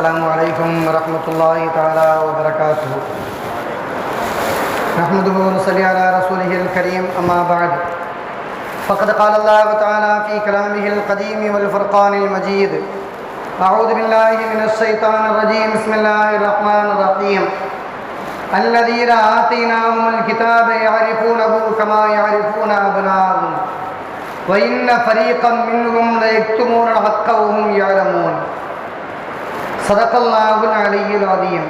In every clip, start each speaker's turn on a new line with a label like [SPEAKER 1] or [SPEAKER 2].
[SPEAKER 1] السلام عليكم ورحمة الله تعالى وبركاته. نحمده ونصلي على رسوله الكريم أما بعد. فقد قال الله تعالى في كلامه القديم والفرقان المجيد أعوذ بالله من الشيطان الرجيم بسم الله الرحمن الرحيم. الذين آتيناهم الكتاب يعرفونه كما يعرفون أبناءهم. وإن فريقا منهم ليكتمون الحق وهم يعلمون. صدق الله العلي العظيم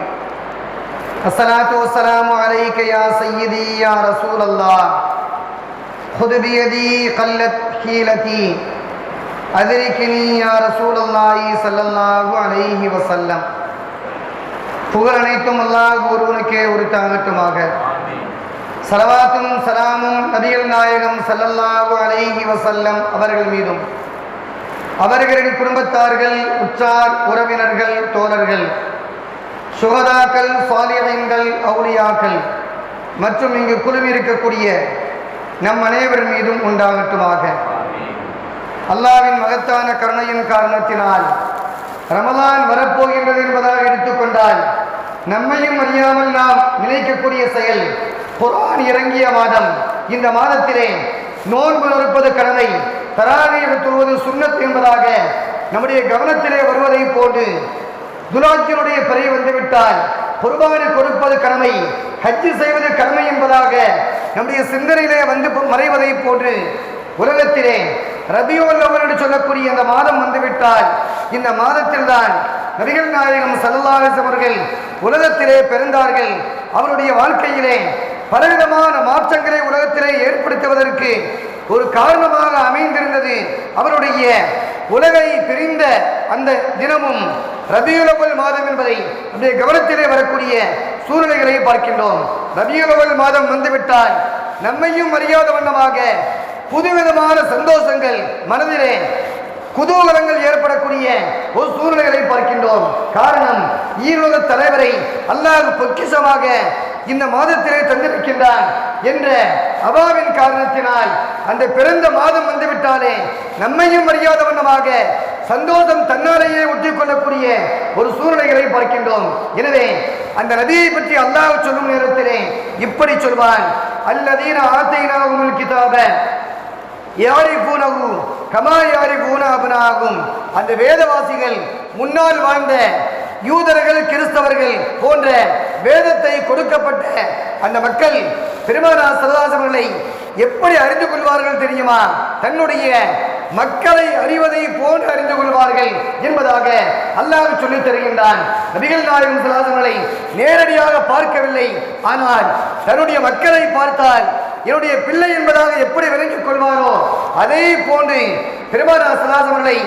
[SPEAKER 1] الصلاة والسلام عليك يا سيدي يا رسول الله خذ بيدي قلت حيلتي أدركني يا رسول الله صلى الله عليه وسلم புகழ் அனைத்தும் அல்லாஹ் ஒருவனுக்கே உரித்தாகட்டுமாக சலவாத்தும் சலாமும் நபிகள் நாயகம் ஸல்லல்லாஹு அலைஹி வஸல்லம் அவர்கள் மீதும் அவர்களின் குடும்பத்தார்கள் உற்றார் உறவினர்கள் தோழர்கள் சுகதாக்கள் சாலியங்கள் அவுளியாக்கள் மற்றும் இங்கு குழுமி இருக்கக்கூடிய நம் அனைவர் மீதும் உண்டாகட்டுமாக. அல்லாவின் மகத்தான கருணையின் காரணத்தினால் ரமலான் வரப்போகின்றது என்பதாக எடுத்துக்கொண்டால் நம்மையும் அறியாமல் நாம் நினைக்கக்கூடிய செயல் குர்ஆன் இறங்கிய மாதம் இந்த மாதத்திலே நோன்பு நொறுப்பது கடமை. தராவியை தொழுவது சுண்ணத் என்பதாக நம்முடைய கவனத்திலே வருவதை போன்று துலாஜினுடைய பிறை வந்துவிட்டால் குர்பானை கொடுப்பது கடமை ஹஜ்ஜு செய்வது கடமை என்பதாக நம்முடைய சிந்தனையிலே வந்து மறைவதை போன்று உலகத்திலே ரபியோல்லவர் என்று சொல்லக்கூடிய அந்த மாதம் வந்துவிட்டால் இந்த மாதத்தில்தான் நபிகள் நாயகம் சல்லாஸ் அவர்கள் உலகத்திலே பிறந்தார்கள். அவருடைய வாழ்க்கையிலே பலவிதமான மாற்றங்களை உலகத்திலே ஏற்படுத்துவதற்கு ஒரு காரணமாக அமைந்திருந்தது. அவருடைய உலகை பிரிந்த அந்த தினமும் ரபியுலவல் மாதம் என்பதை நம்முடைய கவனத்திலே வரக்கூடிய சூழ்நிலைகளை பார்க்கின்றோம். ரபியுலவல் மாதம் வந்துவிட்டால் நம்மையும் அறியாத வண்ணமாக புதுவிதமான சந்தோஷங்கள் மனதிலே குதூகலங்கள் ஏற்படக்கூடிய ஒரு சூழ்நிலைகளை பார்க்கின்றோம். காரணம் ஈரோக தலைவரை அல்லாஹ் பொக்கிஷமாக இந்த மாதத்திலே தந்திருக்கின்றான் என்ற அபாவின் காரணத்தினால் அந்த பிறந்த மாதம் வந்துவிட்டாலே நம்மையும் அறியாத வண்ணமாக சந்தோஷம் தன்னாலேயே ஒட்டி கொள்ளக்கூடிய ஒரு சூழ்நிலைகளை பார்க்கின்றோம். எனவே அந்த நதியை பற்றி அல்லாஹ் சொல்லும் நேரத்திலே இப்படி சொல்வான் அல்லதீன ஆத்தைனாகும் கிதாப யாரிஃபூனகு கமாயாரி யாரிஃபூன அபனாகும். அந்த வேதவாசிகள் முன்னால் வாழ்ந்த யூதர்கள் கிறிஸ்தவர்கள் போன்ற வேதத்தை கொடுக்கப்பட்ட அந்த மக்கள் பெருமானா சரதாசவர்களை எப்படி அறிந்து கொள்வார்கள் தெரியுமா? தன்னுடைய மக்களை அறிவதை போன்று அறிந்து கொள்வார்கள் என்பதாக அல்லாஹ் சொல்லித் தருகின்றான். நபிகள் நாயகம் சலாசங்களை நேரடியாக பார்க்கவில்லை. ஆனால் தன்னுடைய மக்களை பார்த்தால் என்னுடைய பிள்ளை என்பதாக எப்படி விளங்கிக் கொள்வாரோ அதே போன்று பெருமானா சலாசவர்களை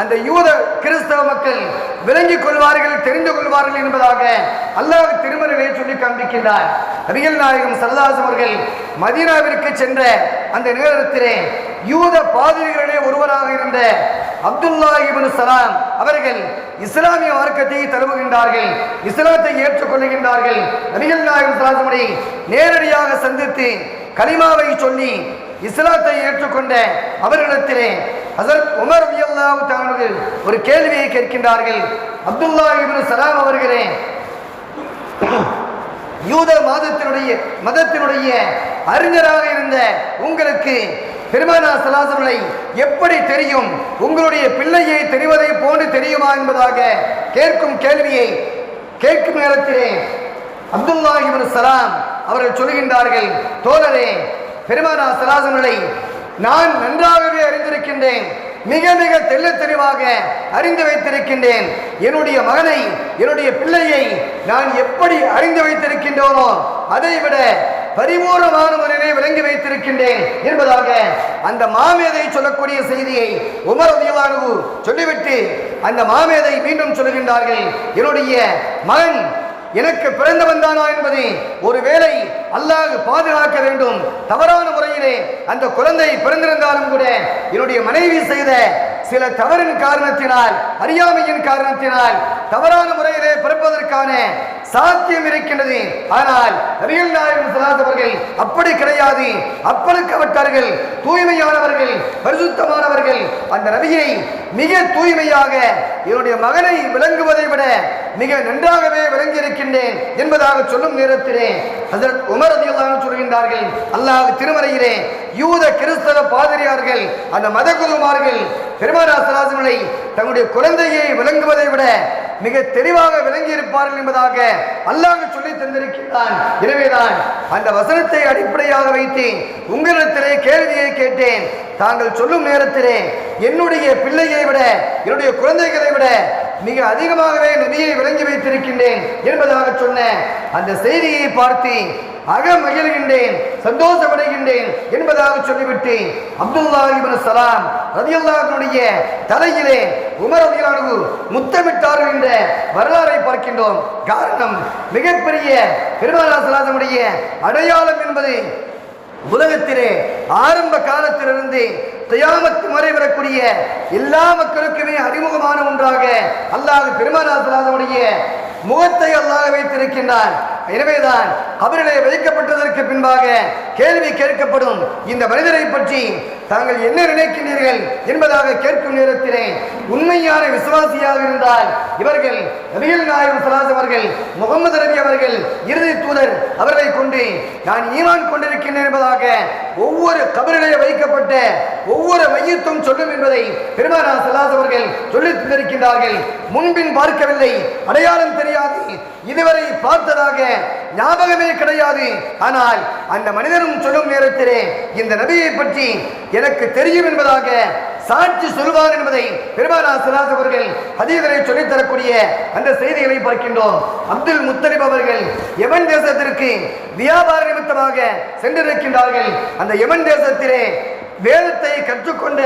[SPEAKER 1] அந்த யூத கிறிஸ்தவ மக்கள் விளங்கிக் கொள்வார்கள் தெரிந்து கொள்வார்கள் என்பதாக அல்லாஹ் திருமறையை சொல்லி காண்பிக்கின்றார். அரியல் நாயகம் சரதாசம் அவர்கள் மதீனாவிற்கு சென்ற அந்த நேரத்திலே யூத பாதிரிகளிலே ஒருவராக இருந்த அப்துல்லா இபின் சலாம் அவர்கள் இஸ்லாமிய மார்க்கத்தை தழுவுகின்றார்கள் இஸ்லாத்தை ஏற்றுக்கொள்ளுகின்றார்கள். அரியல் நாயகம் சலாசமனை நேரடியாக சந்தித்து கலிமாவை சொல்லி இஸ்லாத்தை ஏற்றுக்கொண்ட அவர்களிடத்திலே ஹசரத் உமர் ரலியல்லாஹு தஆலா ஒரு கேள்வியை கேட்கின்றார்கள். அப்துல்லா இபின் சலாம் அவர்களே யூத மாதத்தினுடைய மதத்தினுடைய அறிஞராக இருந்த உங்களுக்கு பெருமானா சலாசவர்களை எப்படி தெரியும்? உங்களுடைய பிள்ளையை தெரிவதை போன்று தெரியுமா என்பதாக கேட்கும் கேள்வியை கேட்கும் நேரத்திலே அப்துல்லா இபின் சலாம் அவர்கள் சொல்கின்றார்கள் தோழரே பெருமானா சலாசவர்களை நான் நன்றாகவே அறிந்திருக்கின்றேன். மிக மிக தெல்ல தெளிவாக அறிந்து வைத்திருக்கின்றேன். என்னுடைய மகனை என்னுடைய பிள்ளையை நான் எப்படி அறிந்து வைத்திருக்கின்றோனோ அதை விட பரிபூர்ணமான முறையிலே விளங்கி வைத்திருக்கின்றேன். என்பதாக அந்த மாமேதை சொல்லக்கூடிய செய்தியை உமர் சொல்லிவிட்டு அந்த மாமேதை மீண்டும் சொல்லுகின்றார்கள் என்னுடைய மகன் எனக்கு பிறந்தவன் தானா என்பதை ஒருவேளை அல்லாஹ் பாதுகாக்க வேண்டும். தவறான முறையிலே அந்த குழந்தை பிறந்திருந்தாலும் கூட என்னுடைய மனைவி செய்த சில தவறின் காரணத்தினால் அறியாமையின் காரணத்தினால் தவறான முறையிலே பிறப்பதற்கான சாத்தியம் இருக்கின்றது. ஆனால் நபிகள் நாயகம் ஸல்லல்லாஹு அவர்கள் அப்படி கிடையாது. அப்பழுக்கப்பட்டார்கள் தூய்மையானவர்கள் பரிசுத்தமானவர்கள். அந்த ரவியை மிக தூய்மையாக என்னுடைய மகனை விளங்குவதை விட மிக நன்றாகவே விளங்கி இருக்கின்றேன் என்பதாக சொல்லும் நேரத்திலே அதற்கு உமர் ரலியல்லாஹு அன்ஹு சொல்கின்றார்கள் அல்லாஹ் திருமறையிலே யூத கிறிஸ்தவ பாதிரியார்கள் அந்த மதகுருமார்கள் பெருமானா சலாசனை தங்களுடைய குழந்தையை விளங்குவதை விட மிக தெளிவாக விளங்கி இருப்பார்கள் என்பதாக அல்லாஹ் சொல்லி தந்திருக்கிறான் எனவேதான் அந்த வசனத்தை அடிப்படையாக வைத்து உங்களிடத்திலே கேள்வியை கேட்டேன். தாங்கள் சொல்லும் நேரத்திலே என்னுடைய பிள்ளையை விட என்னுடைய குழந்தைகளை விட மிக அதிகமாகவே நபியை விளங்கி வைத்திருக்கின்றேன் என்பதாக சொன்ன அந்த செய்தியை பார்த்து அக மகிழ்கின்றேன் சந்தோஷமடைகின்றேன் என்பதாக சொல்லிவிட்டு அப்துல்லா இப்னு சலாம் ரதியுல்லாவினுடைய தலையிலே உமர் ரதியல்லாஹு முத்தமிட்டார்கள் என்ற வரலாறை பார்க்கின்றோம். காரணம் மிகப்பெரிய பெருமாள் சலாசமுடைய அடையாளம் என்பது உலகத்திலே ஆரம்ப காலத்திலிருந்து தயாமத்து முறை வரக்கூடிய எல்லா மக்களுக்குமே அறிமுகமான ஒன்றாக அல்லாஹ் பெருமானாசலாசனுடைய முகத்தை அல்லாஹ் வைத்திருக்கின்றான் எனவேதான் கபரிலே வைக்கப்பட்டதற்கு பின்பாக கேள்வி கேட்கப்படும் இந்த மனிதரை பற்றி தாங்கள் என்ன நினைக்கின்றீர்கள் என்பதாக கேட்கும் நேரத்திலே உண்மையான விசுவாசியாக இருந்தால் இவர்கள் நபிகள் நாயகம் சலாஸ் அவர்கள் முகமது ரவி அவர்கள் இறுதி தூதர் அவர்களை கொண்டு நான் ஈமான் கொண்டிருக்கின்றேன் என்பதாக ஒவ்வொரு கபரிலே வைக்கப்பட்ட ஒவ்வொரு மையத்தும் சொல்லும் என்பதை பெருமானா சலாஸ் அவர்கள் சொல்லித் தந்திருக்கின்றார்கள். முன்பின் பார்க்கவில்லை. அடையாளம் தெரியாது இதுவரை பார்த்ததாக ஞாபகமே கிடையாது. ஆனால் அந்த மனிதனும் சொல்லும் நேரத்திலே இந்த நபியை பற்றி எனக்கு தெரியும் என்பதாக சாட்சி சொல்வார் என்பதை பெருமானா சிலாஸ் அவர்கள் ஹதீதரை சொல்லித் தரக்கூடிய அந்த செய்திகளை பார்க்கின்றோம். அப்துல் முத்தலிப் அவர்கள் யமன் தேசத்திற்கு வியாபார நிமித்தமாக சென்றிருக்கின்றார்கள். அந்த யமன் தேசத்திலே வேதத்தை கற்றுக்கொண்ட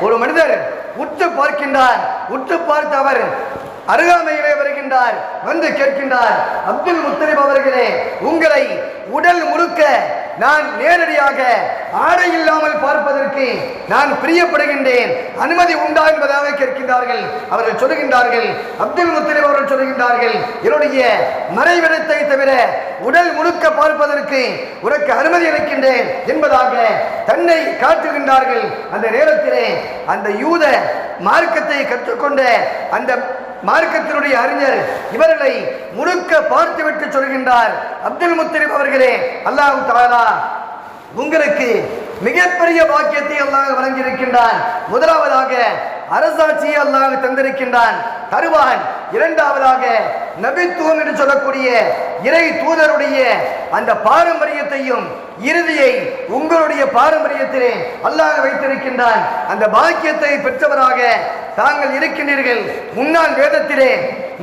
[SPEAKER 1] ஒரு மனிதர் உற்று பார்க்கின்றார். உற்று பார்த்த அவர் அருகாமையிலே வருகின்றார் வந்து கேட்கின்றார் அப்துல் முத்தலிப் அவர்களே உங்களை உடல் முழுக்க நான் நேரடியாக ஆடை இல்லாமல் பார்ப்பதற்கு நான் பிரியப்படுகின்றேன். அனுமதி உண்டா என்பதாக கேட்கின்றார்கள். அவர்கள் சொல்லுகின்றார்கள் அப்துல் முத்தலிப் அவர்கள் சொல்லுகின்றார்கள் என்னுடைய மறைவிடத்தை தவிர உடல் முழுக்க பார்ப்பதற்கு உனக்கு அனுமதி அளிக்கின்றேன் என்பதாக தன்னை காட்டுகின்றார்கள். அந்த நேரத்திலே அந்த யூத மார்க்கத்தை கற்றுக்கொண்ட அந்த மார்க்கத்தினுடைய அறிஞர் இவர்களை முழுக்க பார்த்துவிட்டு சொல்கின்றார். அப்துல் முத்தலிப் அவர்களே அல்லாஹ் தாலா உங்களுக்கு மிகப்பெரிய பாக்கியத்தை அல்லாஹ் வழங்கியிருக்கின்றான். முதலாவதாக அரசாட்சியை அல்லாஹ் தந்திருக்கின்றான். தருவான். இரண்டாவதாக நபித்துவம் என்று சொல்லக்கூடிய இறை தூதருடைய அந்த பாரம்பரியத்தையும் இறுதியை உங்களுடைய பாரம்பரியத்திலே அல்லாஹ் வைத்திருக்கின்றான். அந்த பாக்கியத்தை பெற்றவராக தாங்கள் இருக்கின்றீர்கள். முன்னாள் வேதத்திலே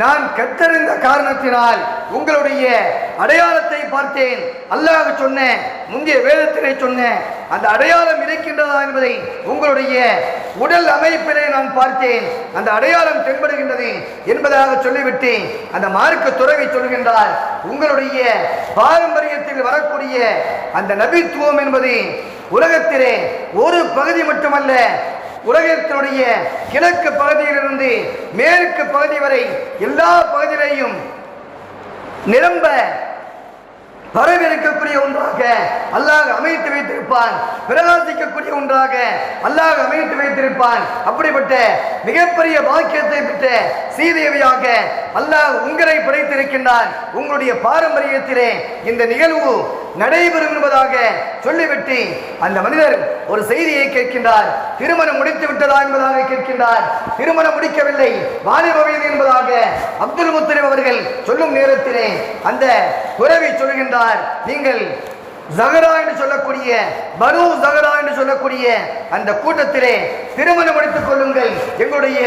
[SPEAKER 1] நான் கத்தறிந்த காரணத்தினால் உங்களுடைய அடையாளத்தை பார்த்தேன். அல்லாஹ் சொன்ன முந்தைய வேதத்திலே சொன்ன அந்த அடையாளம் இருக்கின்றதா என்பதை உங்களுடைய உடல் அமைப்பிலே நான் பார்த்தேன். அந்த அடையாளம் தென்படுகின்றது என்பதாக சொல்லிவிட்டு அந்த மார்க்க துறவி சொல்கின்றார் உங்களுடைய பாரம்பரியத்தில் வரக்கூடிய அந்த நபித்துவம் என்பது உலகத்திலே ஒரு பகுதி மட்டுமல்ல உலகத்தினுடைய கிழக்கு பகுதியிலிருந்து மேற்கு பகுதி வரை எல்லா பகுதியிலையும் நிரம்ப பரவிருக்கக்கூடிய ஒன்றாக அல்லாஹ் அமைத்து வைத்திருப்பான். பிரகாசிக்கக்கூடிய ஒன்றாக அல்லாஹ் அமைத்து வைத்திருப்பான். அப்படிப்பட்ட மிகப்பெரிய பாக்கியத்தை பெற்ற சீதேவியாக அல்லாஹ் உங்களை படைத்திருக்கின்றான். உங்களுடைய பாரம்பரியத்திலே இந்த நிகழ்வு நடைபெறும் என்பதாக சொல்லிவிட்டு அந்த மனிதர் ஒரு செய்தியை கேட்கின்றார். திருமணம் முடித்து விட்டதா என்பதாக கேட்கின்றார். திருமணம் முடிக்கவில்லை. வாலிப வயது என்பதாக அப்துல் முத்தலிப் அவர்கள் சொல்லும் நேரத்திலே அந்த துறவி சொல்கின்றார். நீங்கள் ஜகரா என்று சொல்லக்கூடிய பனு ஜகரா என்று சொல்லக்கூடிய அந்த கூட்டத்திலே திருமணம் முடித்துக் கொள்ளுங்கள். எங்களுடைய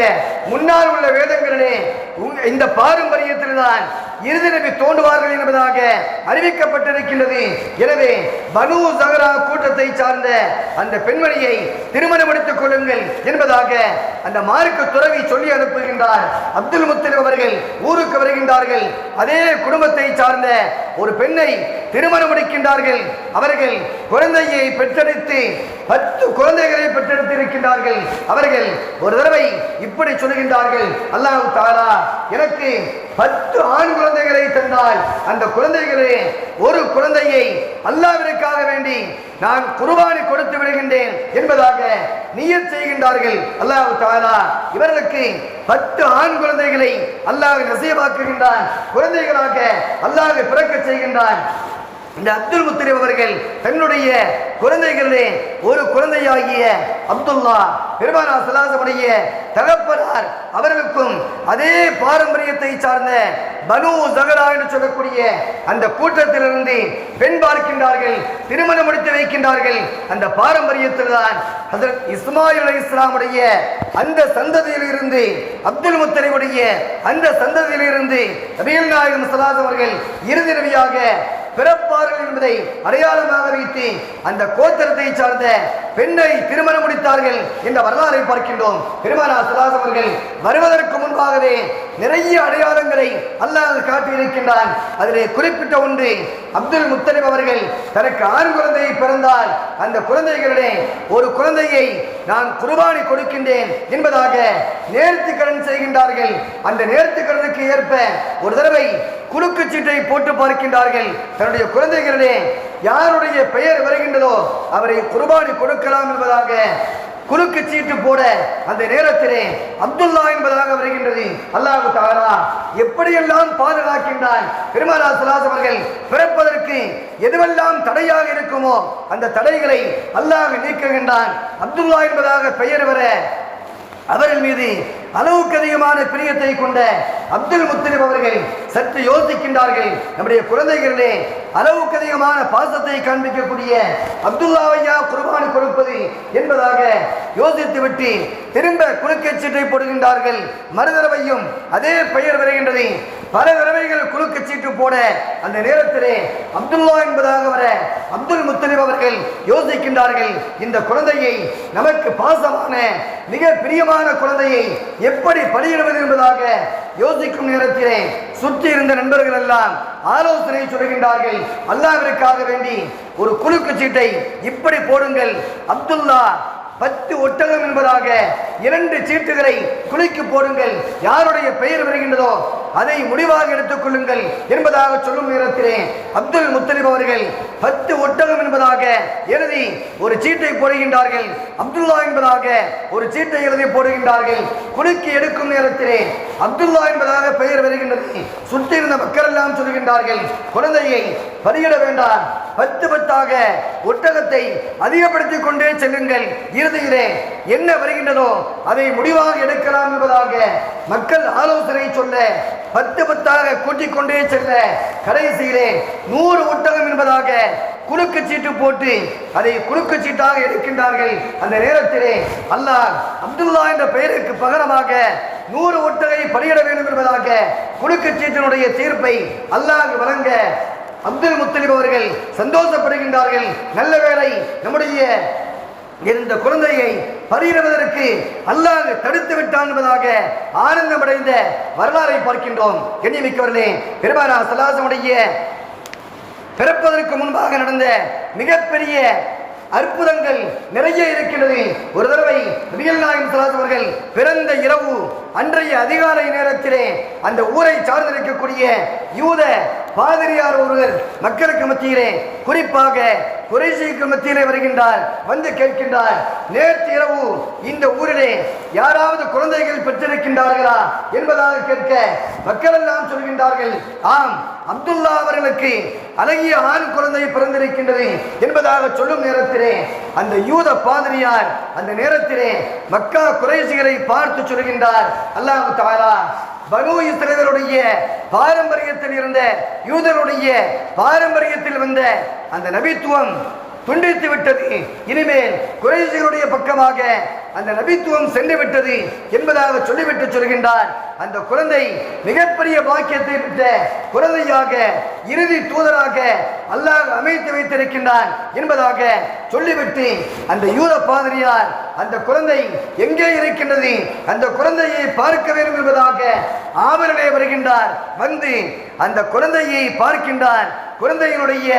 [SPEAKER 1] முன்னால் உள்ள வேதங்களிலே இந்த பாரம்பரியத்தில் தான் இறுதி நபி தோன்றுவார்கள் என்பதாக அறிவிக்கப்பட்டிருக்கின்றது. எனவே பனு சகரா கூட்டத்தை சார்ந்த அந்த பெண்மணியை திருமணம் எடுத்துக் கொள்ளுங்கள் என்பதாக அந்த மார்க்க துறவி சொல்லி அனுப்புகின்றார். அப்துல் முத்தலிப் அவர்கள் ஊருக்கு வருகின்றார்கள். அதே குடும்பத்தை சார்ந்த ஒரு பெண்ணை திருமணம் முடிக்கின்றார்கள் அவர்கள் குழந்தையை பெற்றெடுத்து பத்து குழந்தைகளை பெற்றெடுத்து இருக்கின்றார்கள் அவர்கள் ஒரு தடவை இப்படி சொல்கின்றார்கள். அல்லாஹ் தாலா எனக்கு பத்து ஆண் குழந்தைகளை தந்தால் அந்த குழந்தைகளே ஒரு குழந்தையை அல்லாவிற்காக வேண்டி நான் குர்பானி கொடுத்து விடுகின்றேன் என்பதாக நீயர் செய்கின்றார்கள். அல்லாஹ் தாலா இவர்களுக்கு பத்து ஆண் குழந்தைகளை அல்லாஹ் நசீபாக்குகின்றான். குழந்தைகளாக அல்லாஹ் பிறக்க செய்கின்றான். இந்த அப்துல் முத்தலிப் அவர்கள் தன்னுடைய குழந்தைகளே ஒரு குழந்தையாகிய அப்துல்லா பெருமானா சலாசமுடைய தகப்பனார் அவர்களுக்கும் அதே பாரம்பரியத்தை சார்ந்த பனு ஜகரா என்று சொல்லக்கூடிய அந்த கூட்டத்திலிருந்து பெண் பார்க்கின்றார்கள் திருமணம் முடித்து வைக்கின்றார்கள். அந்த பாரம்பரியத்தில் தான் ஹசரத் இஸ்மாயில் அலி இஸ்லாமுடைய அந்த சந்ததியிலிருந்து அப்துல் முத்தலிவுடைய அந்த சந்ததியிலிருந்து நபிகள் நாயகம் சலாசம் அவர்கள் இறுதி நபியாக பிறப்பார்கள் என்பதை அடையாளமாக வைத்து அந்த கோத்திரத்தை சார்ந்த பெண்ணை திருமணம் முடித்தார்கள் என்ற வரலாறை பார்க்கின்றோம். பெருமானா சலாஸ் அவர்கள் வருவதற்கு முன்பாகவே நிறைய அடையாளங்களை அல்லாஹ் காட்டியிருக்கின்றான். அதிலே குறிப்பிட்ட ஒன்று அப்துல் முத்தலிப் அவர்கள் தனக்கு ஆண் குழந்தை பிறந்தால் அந்த குழந்தைகளிடையே ஒரு குழந்தையை நான் குர்பானி கொடுக்கின்றேன் என்பதாக நேர்த்தி கடன் செய்கின்றார்கள். அந்த நேர்த்தி கடனுக்கு ஏற்ப ஒரு தடவை குறுக்கு சீட்டை போட்டு பார்க்கின்றார்கள். தன்னுடைய குழந்தைகளிலே யாருடைய பெயர் வருகின்றதோ அவரை குர்பானி கொடுக்கலாம் என்பதாக குறுக்கு சீட்டு போட அந்த நேரத்திலே அப்துல்லா என்பதாக வருகின்றது. அல்லாஹு தாரா எப்படியெல்லாம் பாதுகாக்கின்றான்? பெருமானா சுலாஸ் அவர்கள் பிறப்பதற்கு எதுவெல்லாம் தடையாக இருக்குமோ அந்த தடைகளை அல்லாஹ் நீக்குகின்றான். அப்துல்லா என்பதாக பெயர் வர அவர்கள் மீது அளவுக்கு அதிகமான பிரியத்தை கொண்ட அப்துல் முத்தலிப் அவர்கள் சற்று யோசிக்கின்றார்கள். நம்முடைய குழந்தைகளிலே அளவுக்கு அதிகமான பாசத்தை காண்பிக்கக்கூடிய அப்துல்லாவையா குர்பானி கொடுப்பது என்பதாக யோசித்துவிட்டு திரும்ப குலுக்கச் சீட்டை போடுகின்றார்கள். மறுதடவையும் அதே பெயர் வருகின்றது. பல தடவைகள் குலுக்கச் சீட்டு போட அந்த நேரத்திலே அப்துல்லா என்பதாக வர அப்துல் முத் அவர்கள் யோசிக்கின்றார்கள் இந்த குழந்தையை நமக்கு பாசமான மிக பிரியமான குழந்தையை எப்படி பலியிடுவது என்பதாக யோசிக்கும் நேரத்திலே சுற்றி இருந்த நண்பர்கள் எல்லாம் ஆலோசனை சொல்கின்றார்கள். அல்லாவிற்காக வேண்டி ஒரு குலுக்கு சீட்டை இப்படி போடுங்கள். அப்துல்லா பத்து ஒட்டகம் என்பதாக இரண்டு சீட்டுகளை குலுக்கி போடுங்கள். யாருடைய பெயர் வருகின்றதோ அதை முடிவாக எடுத்துக் கொள்ளுங்கள் என்பதாக சொல்லும் நேரத்திலே அப்துல் முத்தலிப் அவர்கள் பத்து ஒட்டகம் என்பதாக எழுதி ஒரு சீட்டை போடுகின்றார்கள். அப்துல்லா என்பதாக ஒரு சீட்டை எழுதி போடுகின்றார்கள். குலுக்கி எடுக்கும் நேரத்திலே அப்துல்லா என்பதாக பெயர் வருகின்றது. சுற்றி இருந்த மக்கள் எல்லாம் சொல்கின்றார்கள் குழந்தையை பலியிட வேண்டாம். பத்து பத்தாக ஒட்டகத்தை அதிகப்படுத்திக் கொண்டே செல்லுங்கள். இறுதியிலே என்ன வருகின்றதோ அதை முடிவாக எடுக்கலாம் என்பதாக மக்கள் ஆலோசனை சொல்ல பத்து பத்தாக கூட்டிக் கொண்டே செல்ல கடைசியிலே நூறு ஒட்டகம் என்பதாக குறுக்கு சீட்டு போட்டு அதை குறுக்கு சீட்டாக எடுக்கின்றார்கள். அந்த நேரத்திலே அல்லாஹ் அப்துல்லா என்ற பெயருக்கு பகரமாக நூறு ஒட்டகை பலியிட வேண்டும் என்பதாக குறுக்கு சீட்டினுடைய தீர்ப்பை அல்லாஹ் வழங்க அப்துல் முத்தலிப் அவர்கள் சந்தோஷப்படுகின்றார்கள். நல்ல வேளை நம்முடைய இந்த குழந்தையை பலியிடுவதற்கு அல்லாஹ் தடுத்து விட்டான் என்பதாக ஆனந்தமடைந்த வரலாறை பார்க்கின்றோம். எண்ணிமிக்கவர்களே பெருமானா சலாசமுடைய பிறப்பதற்கு முன்பாக நடந்த மிகப்பெரிய அற்புதங்கள் நிறைய இருக்கின்றது. ஒரு தடவை ரியல் நாயகம் ஸல்லல்லாஹு அவர்கள் பிறந்த இரவு அன்றைய அதிகாலை நேரத்திலே அந்த ஊரை சார்ந்திருக்கக்கூடிய யூத பாதிரியார் ஒருவர் மக்களுக்கு மத்தியிலே குறிப்பாக குறைசிக்கு மத்தியிலே வருகின்றார் வந்து கேட்கின்றார் நேற்று இரவு இந்த ஊரிலே யாராவது குழந்தைகள் பெற்றிருக்கின்றார்களா என்பதாக கேட்க மக்கள் எல்லாம் சொல்கின்றார்கள் ஆம் அப்துல்லா அவர்களுக்கு அழகிய ஆண் குழந்தை பிறந்திருக்கின்றது என்பதாக சொல்லும் நேரத்திலே அந்த யூத பாதிரியார் அந்த நேரத்திலே மக்கா குறைசிகளை பார்த்து சொல்கின்றார் அல்லாஹு தாரா பனு இஸ்ரேலருடைய பாரம்பரியத்தில் இருந்த யூதருடைய பாரம்பரியத்தில் வந்த அந்த நபித்துவம் துண்டித்து விட்டது. இனிமேல் குறைசிகளுடைய பக்கமாக அந்த நபித்துவம் சென்று விட்டது என்பதாக சொல்லிவிட்டு சொல்கின்றார். அந்த குழந்தை மிகப்பெரிய பாக்கியத்தை விட்ட குழந்தையாக இறுதி தூதராக அல்லாஹ் அமைத்து வைத்திருக்கின்றான் என்பதாக சொல்லிவிட்டு அந்த யூத பாதிரியார் அந்த குழந்தை எங்கே இருக்கின்றது அந்த குழந்தையை பார்க்க வேண்டும் என்பதாக ஆவலிலே வருகின்றார். வந்து அந்த குழந்தையை பார்க்கின்றார். குழந்தையினுடைய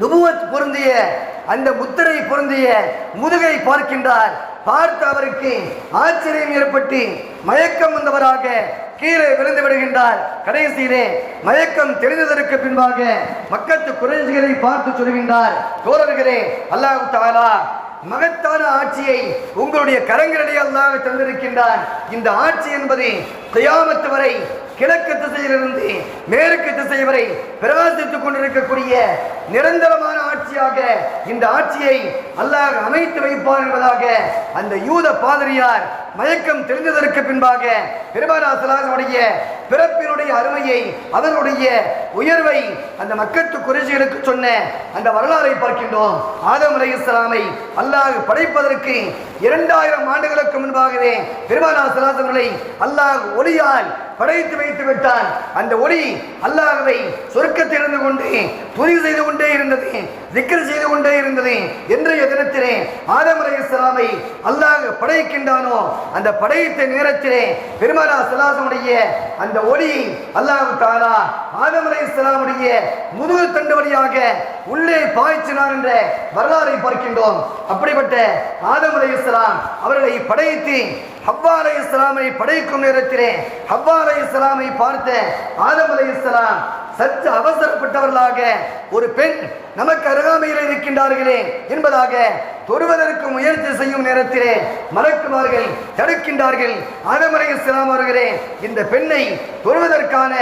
[SPEAKER 1] நுபுவத் பொருந்திய அந்த முத்திரை பொருந்திய முதுகை பார்க்கின்றார். பார்த்து அவருக்கு ஆச்சரியம் ஏற்பட்டு மயக்கம் வந்தவராக கீழே விழுந்து விடுகின்றார். கடைசியிலே மயக்கம் தெரிந்ததற்கு பின்பாக மக்கத்து குறைஞ்சிகளை பார்த்து சொல்கின்றார். தோழர்களே அல்லாஹு தாலா மகத்தான ஆட்சியை உங்களுடைய கரங்களிலே அல்லாஹ் தந்திருக்கின்றான். இந்த ஆட்சி என்பது தயாமத்து வரை கிழக்கு திசையிலிருந்து மேற்கு திசை வரை பிரகாசித்துக் கொண்டிருக்கக்கூடிய நிரந்தரமான ஆட்சியாக இந்த ஆட்சியை அல்லாஹ் அமைத்து வைப்பார் என்பதாக அந்த யூத பாதிரியார் மயக்கம் தெரிந்ததற்கு பின்பாக பெருமானாசலாசனுடைய பிறப்பினுடைய அருமையை அதனுடைய உயர்வை அந்த மக்கத்து குறைச்சிகளுக்கு சொன்ன அந்த வரலாறை பார்க்கின்றோம். ஆதம் அலை இஸ்லாமை அல்லாஹ் படைப்பதற்கு இரண்டாயிரம் ஆண்டுகளுக்கு முன்பாகவே பெருமானாசலாசங்களை அல்லாஹ் ஒளியால் படைத்து வைத்து விட்டான் அந்த ஒளி அல்லாஹவை சொர்க்கத்தில் கொண்டு துதி செய்து கொண்டே இருந்தது திக்கர் செய்து கொண்டே இருந்தது. இன்றைய தினத்திலே ஆதம் இஸ்லாமை அல்லாஹ் படைக்கின்றானோ? அந்த படைத்த நேரத்திலே பெருமானா சலாசனுடைய அந்த ஒளி அல்லாஹ் தாலா ஆதம் இஸ்லாமுடைய முதுகு தண்டு வழியாக உள்ளே பாய்ச்சினார் என்ற வரலாறை பார்க்கின்றோம். அப்படிப்பட்ட ஆதம் அலை இஸ்லாம் அவர்களை படைத்து ஹவ்வா அலை இஸ்லாமை படைக்கும் நேரத்திலே ஹவ்வா அலை இஸ்லாமை பார்த்த ஆதம் அலை இஸ்லாம் சற்று அவசரப்பட்டவர்களாக ஒரு பெண் நமக்கு அருகாமையில் இருக்கின்றார்களே என்பதாக தொடுவதற்கு முயற்சி செய்யும் நேரத்திலே மலக்குமார்கள் தடுக்கின்றார்கள். ஆதம் அலை இஸ்லாம் அவர்களே இந்த பெண்ணை தொடுவதற்கான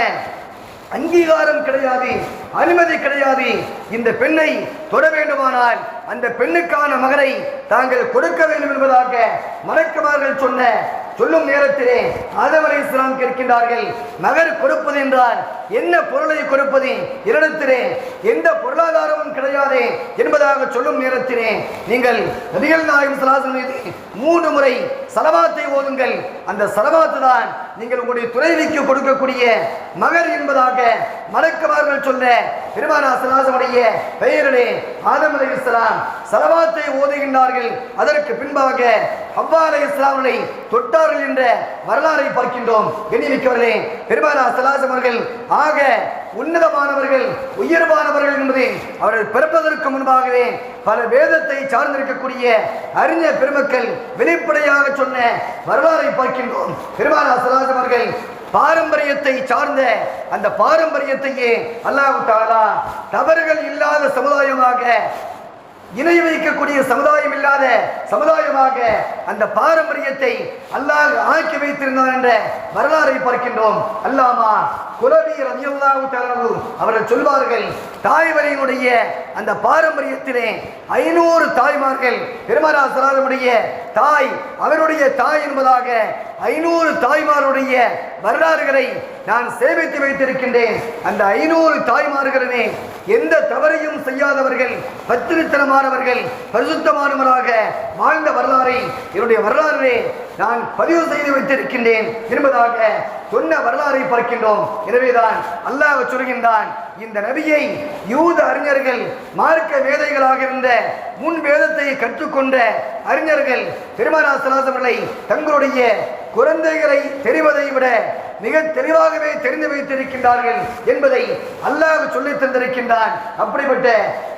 [SPEAKER 1] அங்கீகாரம் கிடையாது அனுமதி கிடையாது. இந்த பெண்ணை தொட வேண்டுமானால் அந்த பெண்ணுக்கான மகனை தாங்கள் கொடுக்க வேண்டும் என்பதாக மலக்குமார்கள் சொன்ன சொல்லும் நேரத்திலே ஆதம் அலி இஸ்லாம் கேட்கின்றார்கள். மகர் கொடுப்பது என்றால் என்ன பொருளை கொடுப்பது? இரண்டத்திலே எந்த பொருளாதாரமும் கிடையாது என்பதாக சொல்லும் நேரத்திலே நீங்கள் நபிகள் நாயகம் சலாசன் மீது மூன்று முறை சலவாத்தை ஓதுங்கள். அந்த சலவாத்து தான் நீங்கள் உங்களுடைய துறைவிக்கு கொடுக்கக்கூடிய மகர் என்பதாக அவர்கள் சொல்ல பெருமானா சலாசனுடைய பெயரிலே ஆதம் அலி இஸ்லாம் சலவாத்தை ஓதுகின்றார்கள். அதற்கு பின்பாக ஹவ்வா அலி இஸ்லாமனை தொட்டார்கள் என்ற வரலாறை பார்க்கின்றோம். எண்ணிமிக்கவர்களே பெருமானா சலாசம் அவர்கள் ஆக உன்னதமானவர்கள் உயர்வானவர்கள் என்பது அவர்கள் பிறப்பதற்கு முன்பாகவே பல வேதத்தை சார்ந்திருக்கக்கூடிய அறிஞர் பெருமக்கள் வெளிப்படையாக சொன்ன வரலாறை பார்க்கின்றோம். பெருமானா சலாசம் அவர்கள் பாரம்பரியத்தை சார்ந்த அந்த பாரம்பரியத்தையே அல்லாஹ் தாலா தவறுகள் இல்லாத சமுதாயமாக இணை வைக்கக்கூடிய சமுதாயம் இல்லாத சமுதாயமாக அந்த பாரம்பரியத்தை அல்லாஹ் ஆக்கி வைத்திருந்தான் என்ற வரலாறை பார்க்கின்றோம். அல்லாமா குலவி ரவியல்லாவு அவர்கள் சொல்வார்கள் தாய்வழியினுடைய அந்த பாரம்பரியத்திலே ஐநூறு தாய்மார்கள் பெருமாரா தாய் அவருடைய தாய் என்பதாக ஐநூறு தாய்மாருடைய வரலாறுகளை நான் சேமித்து வைத்திருக்கின்றேன். அந்த ஐநூறு தாய்மார்களுமே எந்த தவறையும் செய்யாதவர்கள் பத்திரித்தனமானவர்கள் பரிசுத்தமானவராக வாழ்ந்த வரலாறை என்னுடைய வரலாறு நான் பதிவு செய்து வைத்திருக்கின்றேன் என்பதாக சொன்ன வரலாறை பார்க்கின்றோம். எனவேதான் அல்லாஹ் சொல்கின்றான் இந்த நபியை யூத அறிஞர்கள் மார்க்க வேதைகளாக இருந்த முன் வேதத்தை கற்றுக்கொண்ட அறிஞர்கள் பெருமானா சலாசவர்களை தங்களுடைய குழந்தைகளை தெரிவதை விட மிக தெளிவாகவே தெரிந்து வைத்திருக்கின்றார்கள் என்பதை அல்லாஹ் சொல்லித் தந்திருக்கின்றான். அப்படிப்பட்ட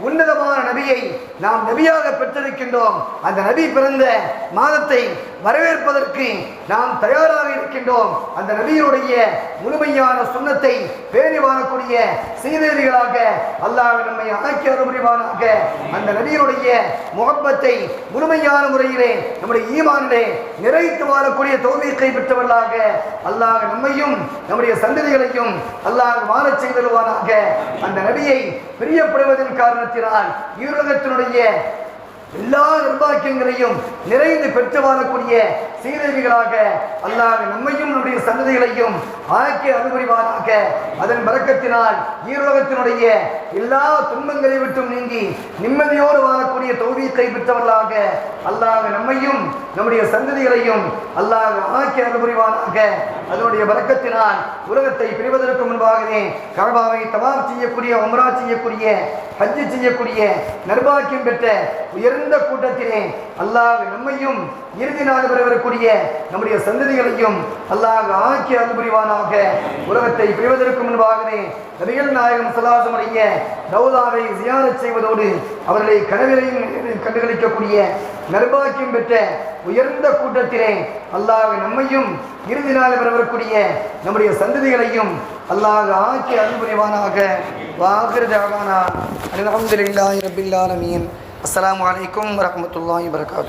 [SPEAKER 1] உன்னதமான நபியை நாம் நபியாக பெற்றிருக்கின்றோம். அந்த நபி பிறந்த மாதத்தை வரவேற்பதற்கு நாம் தயாராக இருக்கின்றோம். அந்த நபியினுடைய முழுமையான சுண்ணத்தை பேணி வாழக்கூடிய சீதேவிகளாக அல்லாஹ் நம்மை ஆக்கி அருள்புரிவானாக. அந்த நபியினுடைய முகப்பத்தை முழுமையான முறையிலே நம்முடைய ஈமானிலே நிறைத்து வாழக்கூடிய தோல்வியை பெற்றவர்களாக அல்லாஹ் நம்மை நம்மையும் நம்முடைய சந்ததிகளையும் அல்லாஹ் வாழச் செய்தருவானாக. அந்த நபியை பிரியப்படுவதன் காரணத்தினால் ஈருலகத்தினுடைய எல்லா நிர்வாகியங்களையும் நிறைந்து பெற்று வாழக்கூடிய சீதேவிகளாக அல்லாஹ் நம்மையும் நம்முடைய சந்ததிகளையும் ஆக்கி அனுபவிவாராக அதன் பறக்கத்தினால் ஈரோகத்தினுடைய எல்லா துன்பங்களை விட்டும் நீங்கி நிம்மதியோடு வாழக்கூடிய தொகுதியை பெற்றவர்களாக அல்லாஹ் நம்மையும் நம்முடைய சந்ததிகளையும் அல்லாஹ் ஆக்கி அனுபவிவாராக அதனுடைய பறக்கத்தினால் உலகத்தை பிரிவதற்கு முன்பாகவே கழபாவை தவாப் செய்யக்கூடிய உம்ரா செய்யக்கூடிய ஹஜ்ஜு செய்யக்கூடிய நர்பாக்கியம் பெற்ற உயர்ந்த கூட்டத்திலே அல்லாஹ் நம்மையும் இறுதி நாள் வரக்கூடிய நம்முடைய சந்ததிகளையும் அல்லாஹ் ஆக்கி அனுபவிவானாக உலகத்தை பிரிவதற்கு முன்பாகவே நபிகள் நாயகம் சலாசமுடைய ரவுதாவை ஜியாரத் செய்வதோடு அவர்களை கனவிலையும் கண்டுகளிக்கக்கூடிய நர்பாக்கியம் பெற்ற உயர்ந்த கூட்டத்திலே அல்லாஹ் நம்மையும் இறுதி நாள் வரவரக்கூடிய நம்முடைய சந்ததிகளையும் அல்லாஹ் ஆக்கி அன்புரிவானாக வாகிருதாவானா அலமதுல்லாஹி ரபில்லாலமீன் அஸ்லாம் வலைக்கம் வரமத்துல்லாஹி வரகாத்து